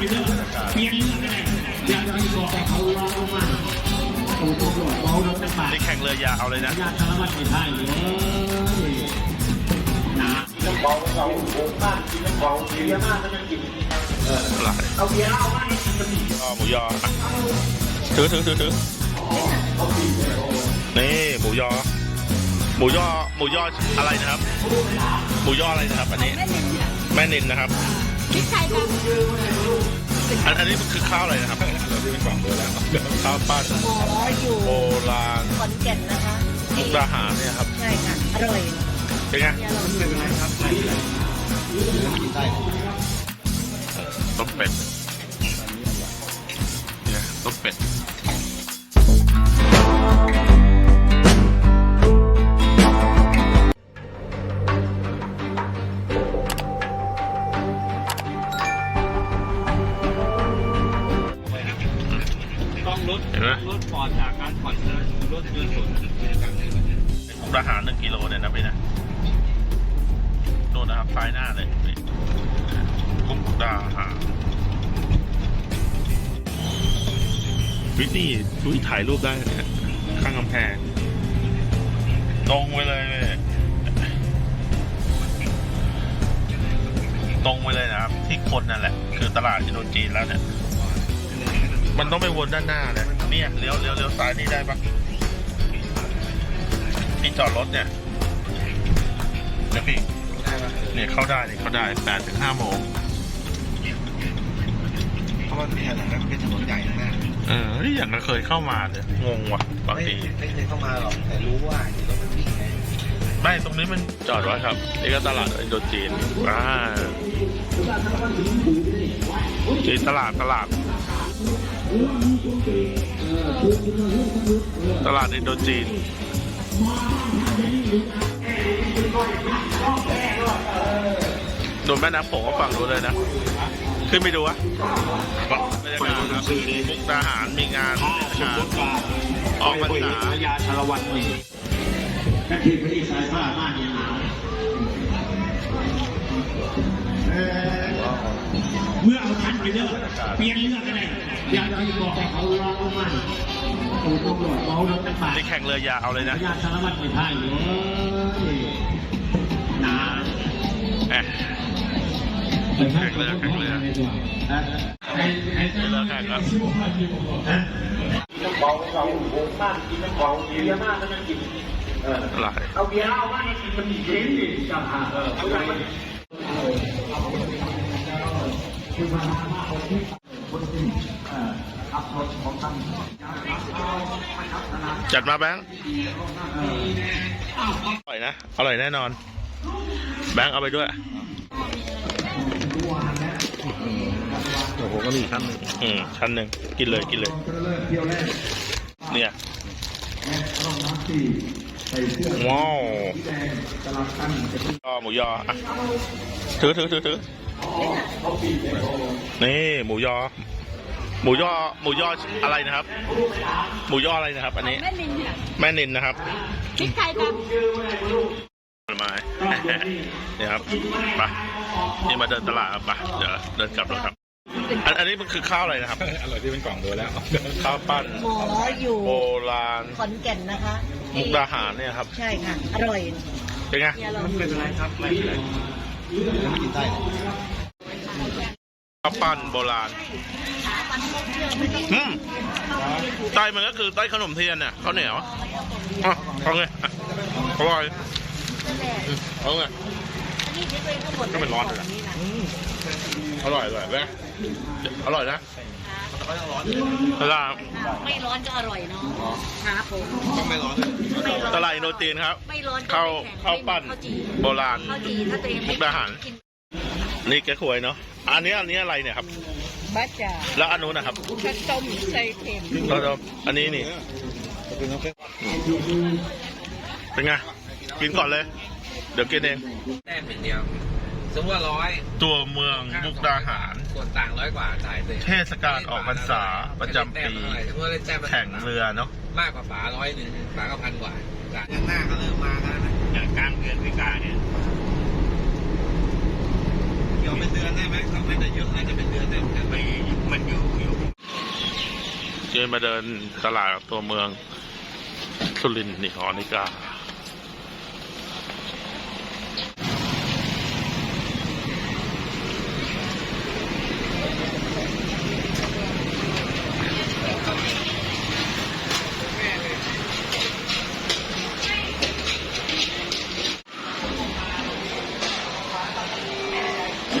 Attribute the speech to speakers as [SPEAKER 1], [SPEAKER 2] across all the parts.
[SPEAKER 1] ไปเด้อเปียนเรื่องกันเลยอย่าไปบอกแต่เขาว่าเอามาโอ้โหตำรวจเมาแล้วกันบาท
[SPEAKER 2] นี่แข่งเรือยาวเลยนะ
[SPEAKER 1] ญาติสารวัตรไม่ใช่เลยหนา
[SPEAKER 2] หลาย
[SPEAKER 1] เออเอาเบียร์เอาไว้
[SPEAKER 2] ก็หมูยอถือถือถือถือนี่หมูยอ หมูยอหมูยออะไรนะครับ หมูยออะไรนะครับ อันนี้ แม่นินนะครับ
[SPEAKER 3] พริกไทยดำ
[SPEAKER 2] อันอันนี้มันคือข้าวอะไรนะครับเราที่เป็นกล่องเบอร์แล้วข้าวปั้นำ
[SPEAKER 3] อ๋ออยู่
[SPEAKER 2] โบราณ
[SPEAKER 3] ขอนแก่นนะคะ
[SPEAKER 2] มุกดาหารเนี่ยครับ
[SPEAKER 3] ใช่ค่ะ อร่อย
[SPEAKER 2] เป็นไง
[SPEAKER 3] อร่อย
[SPEAKER 2] ต้มเป็ด ต้
[SPEAKER 1] องลด
[SPEAKER 2] เห็นไหม
[SPEAKER 1] ลดปอดจากการผ่อนเงินลดเงินสด
[SPEAKER 2] มุกดาหารหนึ่งกิโลเนี่ยนะพี่นะโน่นนะครับซ้ายหน้าเลยนี่มุกดาหารวินี่ชุยถ่ายรูปได้เนี่ยข้างกำแพงตรงไปเลยเว้ยตรงไปเลยนะครับ ที่คนนั่นแหละ คือตลาดอินโดจีนแล้วเนี่ย มันต้องไปวนด้านหน้าเนี่ยเนี่ยเลี้ยวเลี้ยวเลี้ยวซ้ายนี่ได้ปะที่จอดรถเนี่ยเนี่ยพี่เนี่ยเข้าได้เนี่ยเข้าได้แปดถึงห้าโมง
[SPEAKER 4] เพราะมันมีอะไรนะเป็นถนนใหญ่นะ
[SPEAKER 2] เออเฮ้ยอย่างก็เคยเข้ามาเลยงงว่ะบาง
[SPEAKER 4] ไม่
[SPEAKER 2] ที
[SPEAKER 4] ไม่เคยเข้ามาหรอกแต่รู้ว่าอยู่รถมันวิ่งไง
[SPEAKER 2] ไม่ตรงนี้มันจอดไว้ครับนี่ก็ตลาดอินโดจีนอ่าจีนตลาดตลาด ตลาดอินโดจีนโดนแม่น้ำโขงก็ฝั่งนู้นเลยนะ ขึ้นไปดูวะบรรยากาศครับมุกดาหารมีงาน
[SPEAKER 1] ถ้าสมมติว่า
[SPEAKER 2] ออกพรรษา
[SPEAKER 1] พญาชาละวันนี่ก็คือพระอิสายผ้ามากยังหนาว เมื่อเอาทันไปเด้อเปลี่ยนเรื่องกันเลยอย่าไปบอกแต่เขาว่าเอามาโอ้โหตำรวจเมาแล้วกันบาท
[SPEAKER 2] นี่แข่งเรือยาวเลยนะ
[SPEAKER 1] ญาติสารวัตรไม่ใช่เลยหนา
[SPEAKER 2] แอะแข่งเรือแข่งเรือ
[SPEAKER 1] ไอ้ไอ้
[SPEAKER 2] เรือแข่งครับ
[SPEAKER 1] เมาเราโง่มากกินน้ำของเบียร์มากก็ยังกินเออ
[SPEAKER 2] หลาย
[SPEAKER 1] เอาเบียร์เอามาให้กินมันดีเย็นดิจังหาเออ เขาอมันคือมามาคนที่คนที่เอ่อขับรถของท่าน
[SPEAKER 2] จัดมาแบงค์อร่อยนะ อร่อยแน่นอน แบงค์เอาไปด้วย
[SPEAKER 4] โอ้โห ก็มีขั้นหนึ่ง
[SPEAKER 2] อืมชั้นหนึ่งกินเลยกินเลย เนี่ยว้าวก็หมูยออะถือถือถือถือ นี่หมูยอ หมูยอ หมูยออะไรนะครับ หมูยออะไรนะครับ อันนี้
[SPEAKER 3] แม่นินค่ะ
[SPEAKER 2] แม่นินนะครับ
[SPEAKER 3] พริกไทยด
[SPEAKER 2] ผลไม้นี่ครับไปนี่มาเดินตลาดครับไปเดี๋ยวเดินกลับแล้วครับ อันอันนี้มันคือข้าวอะไรนะครับ
[SPEAKER 4] อร่อยที่เป็นกล่องเบอร์แล้ว
[SPEAKER 2] ข้าวปั้นำ
[SPEAKER 3] หมออยู่
[SPEAKER 2] โบราณ
[SPEAKER 3] ขอนแก่นนะคะ
[SPEAKER 2] มุกดาหารเนี่ยครับ
[SPEAKER 3] ใช่ค่ะ อร่อย
[SPEAKER 2] เป็นไง
[SPEAKER 3] อร่อย
[SPEAKER 4] เป็นไรครับไม่เป็นไรไม่กินได้
[SPEAKER 2] ข้าวปั้นโบราณอืมไส้มันก็คือไส้ขนมเทียนเนี่ยข้าวเหนียวอะเอาไงอะอร่อยอืมเอาไงก็เป็นร้อนเลยนะอร่อยอร่อยไหมอร่อยนะตลาด
[SPEAKER 3] ไม่ร้อนก็อร่อยเนาะครับผม
[SPEAKER 4] ต้องไม่ร้อนเลย
[SPEAKER 3] ไม่ร้อน
[SPEAKER 2] ตลาดอินโดจีนครับ
[SPEAKER 3] ไม่ร้อนก็
[SPEAKER 2] ข้าว
[SPEAKER 3] ไม่แข็ง
[SPEAKER 2] ข้าวปั้น
[SPEAKER 3] ข้าวจี
[SPEAKER 2] โบราณ
[SPEAKER 3] ข้าวจีถ้าตัวเอง
[SPEAKER 2] มุ
[SPEAKER 3] ไม่
[SPEAKER 2] กดาหาร
[SPEAKER 3] กิน
[SPEAKER 2] นี่แกขวยเนาะ อันนี้อันนี้อะไรเนี่ยครับ
[SPEAKER 3] บัจจา
[SPEAKER 2] แล้วอันนู้นนะครับ
[SPEAKER 3] ข้าวต้มใส่เค็ม
[SPEAKER 2] แล้วแล้วอันนี้นี่
[SPEAKER 4] เป็นน้ำเป็น
[SPEAKER 2] เป็นไง กินก่อนเลย เดี๋ยวกินเอง
[SPEAKER 5] แต้มอย่างเดียว สมมติว่าร้อย
[SPEAKER 2] ตัวเมืองมุกดาหาร
[SPEAKER 5] ส่วนต่างร้อยกว่าจ่ายเลย
[SPEAKER 2] เทศกาลออกพรรษาประจำปี
[SPEAKER 5] สมมติว่าเล่นแต้มละ
[SPEAKER 2] แข่งเรือเนาะ
[SPEAKER 5] มากกว่าฝาร้อยหนึ่งฝาก็พันกว่าจ่ายข้างหน้าก็เริ่มมาแล้วนะ
[SPEAKER 1] อย่างกลางเดือนวิกาเนี่ย
[SPEAKER 5] เดี๋ยวเป็นเดือนได้ไหมครัไม่แต่เยอะน่าจะเป็นเดือนได้เหมือนกันไปมันอยู่อยู่
[SPEAKER 2] เดินมาเดินตลาดตัวเมืองสุรินทร์นี่หอนิกา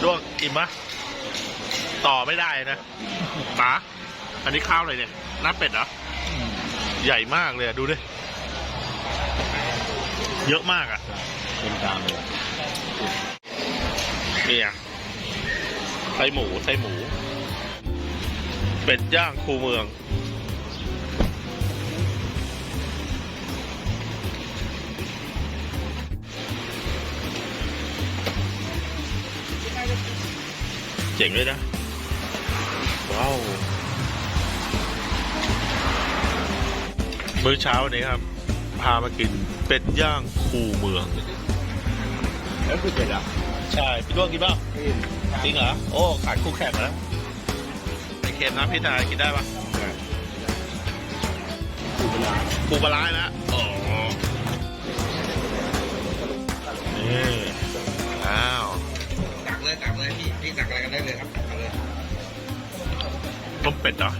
[SPEAKER 2] ด้วงอิ่มปะต่อไม่ได้นะป๋าอันนี้ข้าวอะไรเนี่ยหน้าเป็ดเหรอใหญ่มากเลยอะดูดิเยอะมากอะ
[SPEAKER 4] เป็นกลางเลย
[SPEAKER 2] เนี่ยไส้หมูไส้หมู เป็ดย่างคูเมือง เจ๋งเลยนะ ว้าว มื้อเช้าวันนี้ครับ พามากินเป็ดย่างคูเมือง
[SPEAKER 4] แล้วคือเป็ดอะ
[SPEAKER 2] ใช่พี่ด้วงกินเปล่าจริงเหรอ โอ้ขาดคู่แข่งแล้วไอเค็มนะพี่ทายกินได้ปะปูปลาร้านะอ๋อนี่อ้าว
[SPEAKER 5] ตัก เลยพี่พี่สั่งอะไรกันได้เลยครับเอาเลย
[SPEAKER 2] ต้มเป็ดเหรอ